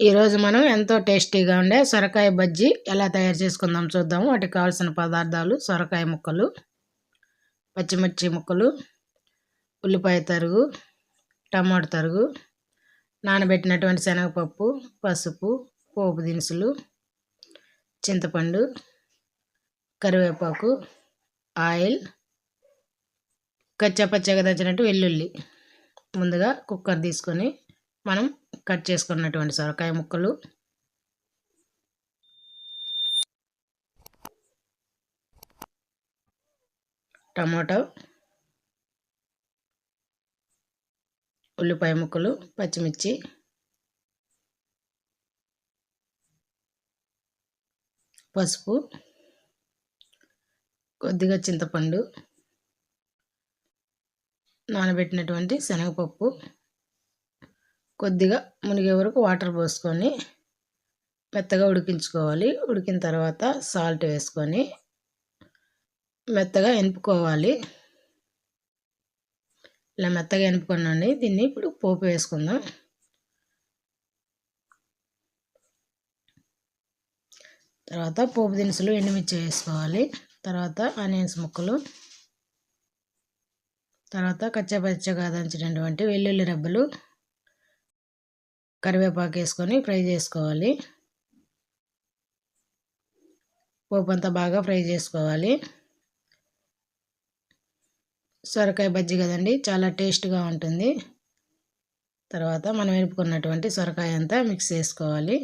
ఈరోజు మనం ఎంతో టేస్టీగా ఉండే సొరకాయ బజ్జీ ఎలా తయారు చేసుకుందాం చూద్దాము. వాటికి కావాల్సిన పదార్థాలు సొరకాయ ముక్కలు పచ్చిమిర్చి ముక్కలు ఉల్లిపాయ తరుగు టమాటో తరుగు నానబెట్టినటువంటి శనగపప్పు పసుపు పోపు దినుసులు చింతపండు కరివేపాకు ఆయిల్ కచ్చపచ్చగా దంచినట్టు వెల్లుల్లి. ముందుగా కుక్కర్ తీసుకొని మనం కట్ చేసుకున్నటువంటి సొరకాయ ముక్కలు. టమాటో. ఉల్లిపాయ ముక్కలు పచ్చిమిర్చి. పసుపు. కొద్దిగా చింతపండు. నానబెట్టినటువంటి శనగపప్పు. కొద్దిగా మునిగే వరకు వాటర్ పోసుకొని మెత్తగా ఉడికించుకోవాలి. ఉడికిన తర్వాత సాల్ట్ వేసుకొని మెత్తగా ఎనుపుకోవాలి. ఇలా మెత్తగా ఎనుపుకున్నాండి. దీన్ని ఇప్పుడు పోపు వేసుకుందాం. తర్వాత పోపు దినుసులు ఎండుమిర్చి వేసుకోవాలి. తర్వాత ఆనియన్స్ ముక్కలు. తర్వాత కచ్చపచ్చగా దంచినటువంటి వెల్లుల్లి రబ్బలు. కరివేపాకు వేసుకొని ఫ్రై చేసుకోవాలి. పోపు అంతా బాగా ఫ్రై చేసుకోవాలి. సొరకాయ బజ్జి కదండి చాలా టేస్ట్గా ఉంటుంది. తర్వాత మనం వెనుపుకున్నటువంటి సొరకాయ అంతా మిక్స్ చేసుకోవాలి.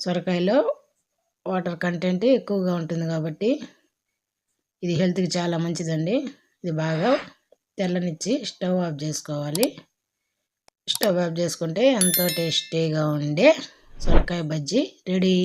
సొరకాయలో వాటర్ కంటెంట్ ఎక్కువగా ఉంటుంది కాబట్టి ఇది హెల్త్కి చాలా మంచిదండి. ఇది బాగా తెల్లనిచ్చి స్టవ్ ఆఫ్ చేసుకోవాలి. స్టవ్ ఆఫ్ చేసుకుంటే ఎంతో టేస్టీగా ఉండే సొరకాయ బజ్జీ రెడీ.